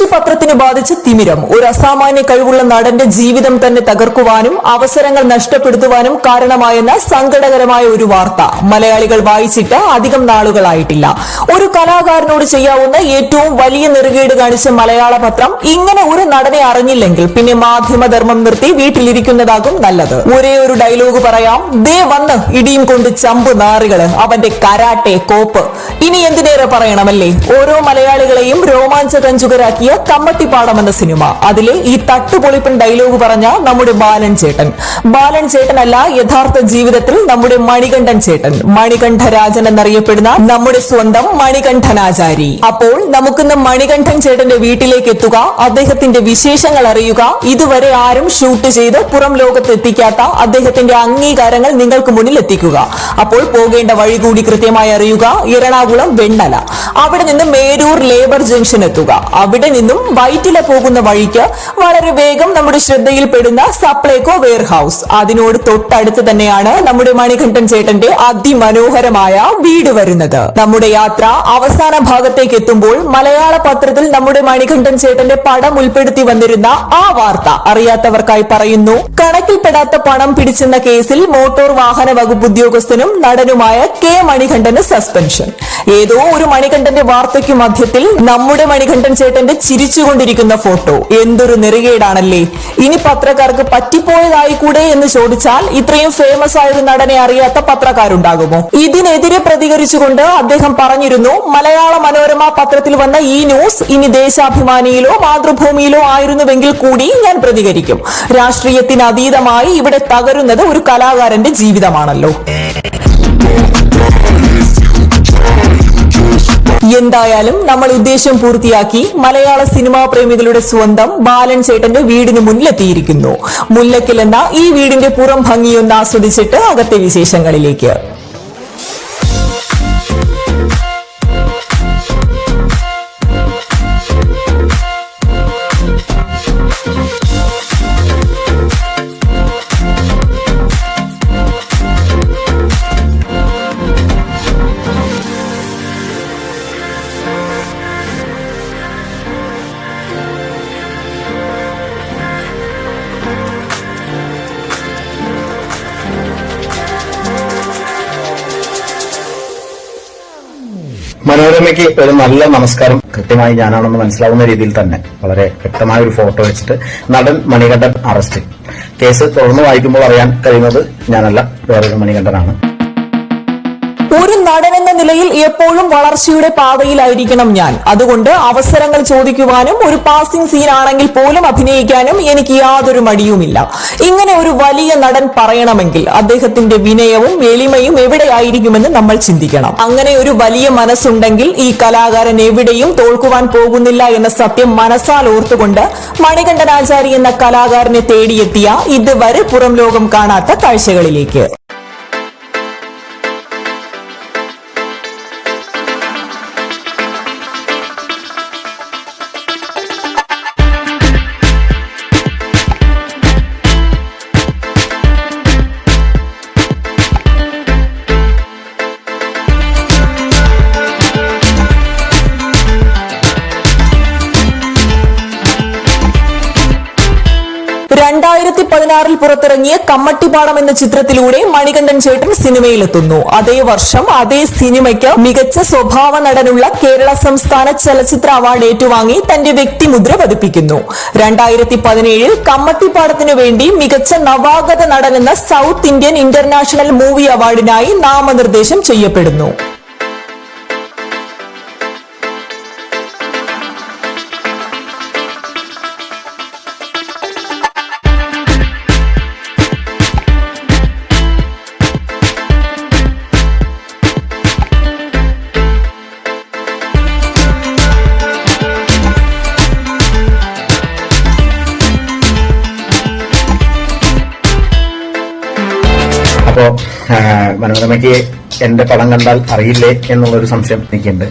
ദേശി പത്രത്തിന് ബാധിച്ച് തിമിരം. ഒരു അസാമാന്യ കഴിവുള്ള നടന്റെ ജീവിതം തന്നെ തകർക്കുവാനും അവസരങ്ങൾ നഷ്ടപ്പെടുത്തുവാനും കാരണമായെന്ന സങ്കടകരമായ ഒരു വാർത്ത. മലയാളികൾ വായിച്ചിട്ട് അധികം നാളുകളായിട്ടില്ല. ഒരു കലാകാരനോട് ചെയ്യാവുന്ന ഏറ്റവും വലിയ നെറുകേട് കാണിച്ച മലയാള പത്രം ഇങ്ങനെ ഒരു നടനെ അറിഞ്ഞില്ലെങ്കിൽ പിന്നെ മാധ്യമധർമ്മം നിർത്തി വീട്ടിലിരിക്കുന്നതാകും നല്ലത്. ഒരേ ഒരു ഡയലോഗ് പറയാം. ദേ വന്ന് ഇടിയും കൊണ്ട് ചമ്പ് നാറികൾ. അവന്റെ കരാട്ടെ കോപ്പ്. ഇനി എന്തിനേറെ പറയണമല്ലേ? ഓരോ മലയാളികളെയും രോമാഞ്ചകഞ്ചുകരാക്കിയ കമ്മട്ടിപ്പാടം എന്ന സിനിമ. അതിലെ ഈ തട്ടുപൊളിപ്പൻ ഡയലോഗ് പറഞ്ഞ നമ്മുടെ ബാലൻ ചേട്ടൻ. ബാലൻ ചേട്ടനല്ല യഥാർത്ഥ ജീവിതത്തിൽ നമ്മുടെ മണികണ്ഠൻ ചേട്ടൻ. മണികണ്ഠരാജൻ എന്നറിയപ്പെടുന്ന നമ്മുടെ സ്വന്തം മണികണ്ഠനാചാരി. അപ്പോൾ നമുക്കിന്ന് മണികണ്ഠൻ ചേട്ടന്റെ വീട്ടിലേക്ക് എത്തുക അദ്ദേഹത്തിന്റെ വിശേഷങ്ങൾ അറിയുക. ഇതുവരെ ആരും ഷൂട്ട് ചെയ്ത് പുറം ലോകത്ത് എത്തിക്കാത്ത അദ്ദേഹത്തിന്റെ അംഗീകാരങ്ങൾ നിങ്ങൾക്ക് മുന്നിൽ എത്തിക്കുക. അപ്പോൾ പോകേണ്ട വഴി കൂടി കൃത്യമായി അറിയുക. എറണാകുളം വെണ്ണല. അവിടെ നിന്ന് മേരൂർ ലേബർ ജംഗ്ഷൻ എത്തുക. അവിടെ നിന്നും വൈറ്റില പോകുന്ന വഴിക്ക് വളരെ വേഗം നമ്മുടെ ശ്രദ്ധയിൽപ്പെടുന്ന സപ്ലൈകോ വെയർ ഹൗസ് അതിനോട് തൊട്ടടുത്ത് തന്നെയാണ് നമ്മുടെ മണികണ്ഠൻ ചേട്ടന്റെ അതിമനോഹരമായ വീട് വരുന്നത്. നമ്മുടെ യാത്ര അവസാന ഭാഗത്തേക്ക് എത്തുമ്പോൾ മലയാള പത്രത്തിൽ നമ്മുടെ മണികണ്ഠൻ ചേട്ടന്റെ പടം ഉൾപ്പെടുത്തി വന്നിരുന്ന ആ വാർത്ത അറിയാത്തവർക്കായി പറയുന്നു കണക്കിൽപ്പെടാത്ത പണം പിടിച്ചെന്ന കേസിൽ മോട്ടോർ വാഹന വകുപ്പ് ഉദ്യോഗസ്ഥനും നടനുമായ കെ മണികണ്ഠന് സസ്പെൻഷൻ. ഏതോ ഒരു മണികണ്ഠന്റെ വാർത്തയ്ക്ക് മധ്യത്തിൽ നമ്മുടെ മണികണ്ഠൻ ചേട്ടന്റെ ചിരിച്ചുകൊണ്ടിരിക്കുന്ന ഫോട്ടോ. എന്തൊരു നെറുകേടാണല്ലേ? ഇനി പത്രക്കാർക്ക് പറ്റിപ്പോയതായി കൂടെ എന്ന് ചോദിച്ചാൽ ഇത്രയും ഫേമസ് ആയ ഒരു നടനെ അറിയാത്ത പത്രക്കാരുണ്ടാകുമോ? ഇതിനെതിരെ പ്രതികരിച്ചുകൊണ്ട് അദ്ദേഹം പറഞ്ഞിരുന്നു മലയാള മനോരമ പത്രത്തിൽ വന്ന ഈ ന്യൂസ് ഇനി ദേശാഭിമാനിയിലോ മാതൃഭൂമിയിലോ ആയിരുന്നുവെങ്കിൽ കൂടി ഞാൻ പ്രതികരിക്കും. രാഷ്ട്രീയത്തിന് അതീതമായി ഇവിടെ തകരുന്നത് ഒരു കലാകാരന്റെ ജീവിതമാണല്ലോ. എന്തായാലും നമ്മൾ ഉദ്ദേശം പൂർത്തിയാക്കി മലയാള സിനിമാ പ്രേമികളുടെ സ്വന്തം ബാലൻ ചേട്ടന്റെ വീടിന് മുന്നിലെത്തിയിരിക്കുന്നു. മുല്ലക്കൽ എന്ന ഈ വീടിന്റെ പുറം ഭംഗിയൊന്ന് ആസ്വദിച്ചിട്ട് അകത്തെ വിശേഷങ്ങളിലേക്ക്. മനോരമയ്ക്ക് ഒരു നല്ല നമസ്കാരം. കൃത്യമായി ഞാനാണെന്ന് മനസ്സിലാവുന്ന രീതിയിൽ തന്നെ വളരെ വ്യക്തമായ ഒരു ഫോട്ടോ വെച്ചിട്ട് നടൻ മണികണ്ഠൻ അറസ്റ്റ് കേസ് തുറന്നു വായിക്കുമ്പോൾ അറിയാൻ കഴിയുന്നത് ഞാനല്ല വേറൊരു മണികണ്ഠനാണ്. ഒരു നടൻ എന്ന നിലയിൽ എപ്പോഴും വളർച്ചയുടെ പാതയിലായിരിക്കണം ഞാൻ. അതുകൊണ്ട് അവസരങ്ങൾ ചോദിക്കുവാനും ഒരു പാസിംഗ് സീൻ ആണെങ്കിൽ പോലും അഭിനയിക്കാനും എനിക്ക് യാതൊരു മടിയുമില്ല. ഇങ്ങനെ ഒരു വലിയ നടൻ പറയണമെങ്കിൽ അദ്ദേഹത്തിന്റെ വിനയവും എളിമയും എവിടെയായിരിക്കുമെന്ന് നമ്മൾ ചിന്തിക്കണം. അങ്ങനെ ഒരു വലിയ മനസ്സുണ്ടെങ്കിൽ ഈ കലാകാരൻ എവിടെയും തോൽക്കുവാൻ പോകുന്നില്ല എന്ന സത്യം മനസ്സാൽ ഓർത്തുകൊണ്ട് മണികണ്ഠനാചാരി എന്ന കലാകാരനെ തേടിയെത്തിയ ഇതുവരെ പുറം ലോകം കാണാത്ത കാഴ്ചകളിലേക്ക്. പതിനാറിൽ പുറത്തിറങ്ങിയ കമ്മട്ടിപ്പാടം എന്ന ചിത്രത്തിലൂടെ മണികണ്ഠൻ ചേട്ടൻ സിനിമയിലെത്തുന്നു. അതേ വർഷം അതേ സിനിമയ്ക്ക് മികച്ച സ്വഭാവ നടനുള്ള കേരള സംസ്ഥാന ചലച്ചിത്ര അവാർഡ് ഏറ്റുവാങ്ങി തന്റെ വ്യക്തിമുദ്ര പതിപ്പിക്കുന്നു. രണ്ടായിരത്തി പതിനേഴിൽ കമ്മട്ടിപ്പാടത്തിനു വേണ്ടി മികച്ച നവാഗത നടൻ എന്ന സൗത്ത് ഇന്ത്യൻ ഇന്റർനാഷണൽ മൂവി അവാർഡിനായി നാമനിർദ്ദേശം ചെയ്യപ്പെടുന്നു. അപ്പോ ആ, മനോരമയ്ക്ക് എന്റെ പടം കണ്ടാൽ അറിയില്ലേ എന്നുള്ളൊരു സംശയം എനിക്കുണ്ട്.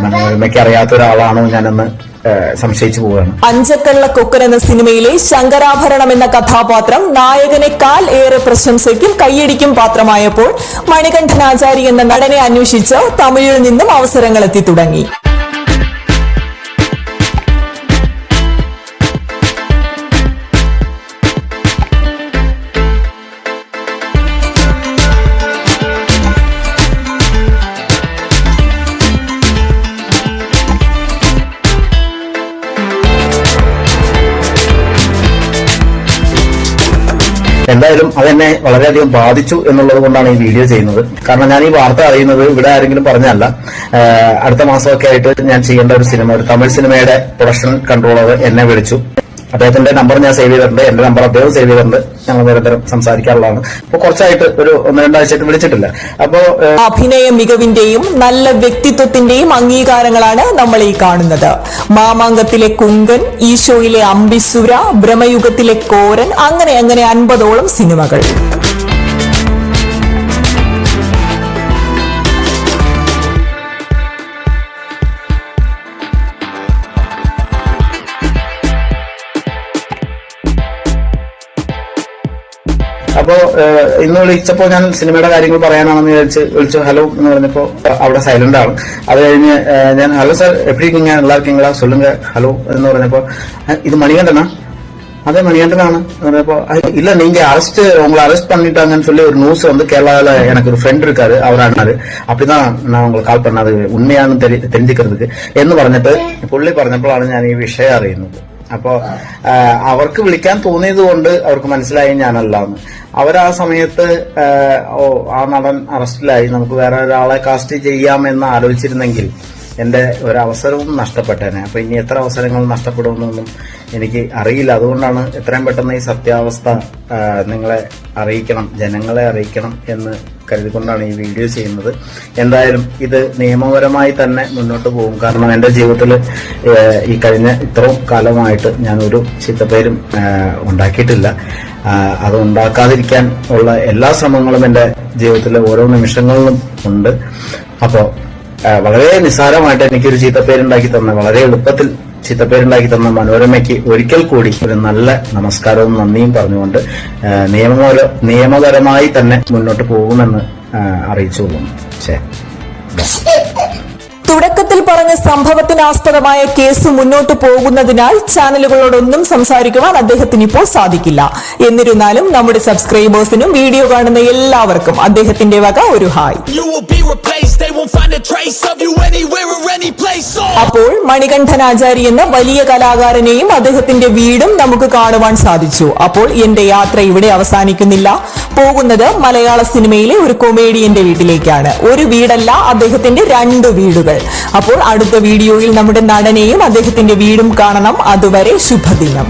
മനോരമയ്ക്ക് അറിയാത്ത ഒരാളാണോ ഞാനെന്ന് സംശയിച്ചു പോവുകയാണ്. അഞ്ചക്കള്ള കൊക്കൻ എന്ന സിനിമയിലെ ശങ്കരാഭരണം എന്ന കഥാപാത്രം നായകനേക്കാൾ ഏറെ പ്രശംസയ്ക്കും കൈയടിക്കും പാത്രമായപ്പോൾ മണികണ്ഠനാചാരി എന്ന നടനെ അന്വേഷിച്ച് തമിഴിൽ നിന്നും അവസരങ്ങൾ എത്തി തുടങ്ങി. എന്തായാലും അതെന്നെ വളരെയധികം ബാധിച്ചു എന്നുള്ളത് കൊണ്ടാണ് ഈ വീഡിയോ ചെയ്യുന്നത്. കാരണം ഞാൻ ഈ വാർത്ത അറിയുന്നത് ഇവിടെ ആരെങ്കിലും പറഞ്ഞല്ല അടുത്ത മാസമൊക്കെ ആയിട്ട് ഞാൻ ചെയ്യേണ്ട ഒരു സിനിമ ഒരു തമിഴ് സിനിമയുടെ പ്രൊഡക്ഷൻ കൺട്രോളർ എന്നെ വിളിച്ചു. അദ്ദേഹത്തിന്റെ നമ്പർ ഞാൻ സേവ് ചെയ്തിട്ടുണ്ട്. എന്റെ നമ്പർ അദ്ദേഹം സേവ് ചെയ്തിട്ടുണ്ട്. ഞങ്ങൾ നിരന്തരം സംസാരിക്കാറുള്ളതാണ്. അപ്പൊ കുറച്ചായിട്ട് ഒരു ഒന്ന് രണ്ടാഴ്ചയായിട്ട് വിളിച്ചിട്ടില്ല. അപ്പോ അഭിനയ മികവിന്റെയും നല്ല വ്യക്തിത്വത്തിന്റെയും അംഗീകാരങ്ങളാണ് നമ്മൾ ഈ കാണുന്നത്. മാമാങ്കത്തിലെ കുങ്കൻ ഈശോയിലെ അംബിസുര ബ്രഹ്മയുഗത്തിലെ കോരൻ അങ്ങനെ അങ്ങനെ അൻപതോളം സിനിമകൾ. ഇന്ന് വിളിച്ചപ്പോ ഞാൻ സിനിമയുടെ കാര്യങ്ങൾ പറയാനാണെന്ന് വിചാരിച്ച് വിളിച്ചു. ഹലോ എന്ന് പറഞ്ഞപ്പോ അവിടെ സൈലന്റ് ആണ്. അത് കഴിഞ്ഞ് ഞാൻ ഹലോ സാർ എപ്പോഴേക്കും ഞാൻ എല്ലാവർക്കും സൊല്ലുങ്ക. ഹലോ എന്ന് പറഞ്ഞപ്പോ ഇത് മണികണ്ഠനാ? அதே மணிகண்டனான പറഞ്ഞപ്പോ ഇല്ല നിങ്ങൾ അറസ്റ്റ് ഉങ്ങളെ അറസ്റ്റ് சொல்லி ஒரு நியூஸ் வந்து கேரளாவில எனக்கு ஒரு ஃப்ரெண்ட் இருக்காரு அவர் ஆனாரு அப்படிதான் അപ്പിതാണ് உங்களுக்கு ഉള്ള കാൽ പറഞ്ഞത് தெரி தெரிஞ்சுக்கிறதுக்கு എന്ന് പറഞ്ഞിട്ട് പുള്ളി പറഞ്ഞപ്പോഴാണ് ഞാൻ ഈ വിഷയം അറിയുന്നത്. അപ്പോ അവർക്ക് വിളിക്കാൻ തോന്നിയത് കൊണ്ട് അവർക്ക് മനസ്സിലായി ഞാനല്ലാന്ന്. അവർ ആ സമയത്ത് ഓ ആ നടൻ അറസ്റ്റിലായി. നമുക്ക് വേറെ ഒരാളെ കാസ്റ്റ് ചെയ്യാം എന്ന് ആലോചിച്ചിരുന്നെങ്കിൽ എന്റെ ഒരവസരവും നഷ്ടപ്പെട്ടേനെ. അപ്പൊ ഇനി എത്ര അവസരങ്ങൾ നഷ്ടപ്പെടുമെന്നൊന്നും എനിക്ക് അറിയില്ല. അതുകൊണ്ടാണ് എത്രയും പെട്ടെന്ന് ഈ സത്യാവസ്ഥ നിങ്ങളെ അറിയിക്കണം ജനങ്ങളെ അറിയിക്കണം എന്ന് കരുതിക്കൊണ്ടാണ് ഈ വീഡിയോ ചെയ്യുന്നത്. എന്തായാലും ഇത് നിയമപരമായി തന്നെ മുന്നോട്ട് പോകും. കാരണം എന്റെ ജീവിതത്തിൽ ഈ കഴിഞ്ഞ ഇത്രയും കാലമായിട്ട് ഞാൻ ഒരു ചിത്തപ്പേരും ഉണ്ടാക്കിയിട്ടില്ല. അത് ഉണ്ടാക്കാതിരിക്കാൻ ഉള്ള എല്ലാ ശ്രമങ്ങളും എന്റെ ജീവിതത്തിലെ ഓരോ നിമിഷങ്ങളിലും ഉണ്ട്. അപ്പോ ആഹ്, വളരെ നിസ്സാരമായിട്ട് എനിക്കൊരു ചീത്തപ്പേരുണ്ടാക്കി തന്ന വളരെ എളുപ്പത്തിൽ ചിത്തപ്പേരുണ്ടാക്കി തന്ന മനോരമയ്ക്ക് ഒരിക്കൽ കൂടി ഒരു നല്ല നമസ്കാരവും നന്ദിയും പറഞ്ഞുകൊണ്ട് നിയമപര നിയമപരമായി തന്നെ മുന്നോട്ട് പോകുമെന്ന് അറിയിച്ചു കൊള്ളുന്നു ശരി. പറഞ്ഞ സംഭവത്തിനാസ്പദമായ കേസ് മുന്നോട്ട് പോകുന്നതിനാൽ ചാനലുകളോടൊന്നും സംസാരിക്കുവാൻ അദ്ദേഹത്തിന് ഇപ്പോൾ സാധിക്കില്ല. എന്നിരുന്നാലും നമ്മുടെ സബ്സ്ക്രൈബേഴ്സിനും വീഡിയോ കാണുന്ന എല്ലാവർക്കും അദ്ദേഹത്തിന്റെ വക ഒരു ഹായ്. അപ്പോൾ മണികണ്ഠനാചാരി എന്ന വലിയ കലാകാരനെയും അദ്ദേഹത്തിന്റെ വീടും നമുക്ക് കാണുവാൻ സാധിച്ചു. അപ്പോൾ എന്റെ യാത്ര ഇവിടെ അവസാനിക്കുന്നില്ല. പോകുന്നത് മലയാള സിനിമയിലെ ഒരു കൊമേഡിയന്റെ വീട്ടിലേക്കാണ്. ഒരു വീടല്ല അദ്ദേഹത്തിന്റെ രണ്ട് വീടുകൾ. അപ്പോൾ അടുത്ത വീഡിയോയിൽ നമ്മുടെ നടനെയും അദ്ദേഹത്തിന്റെ വീടും കാണണം. അതുവരെ ശുഭദിനം.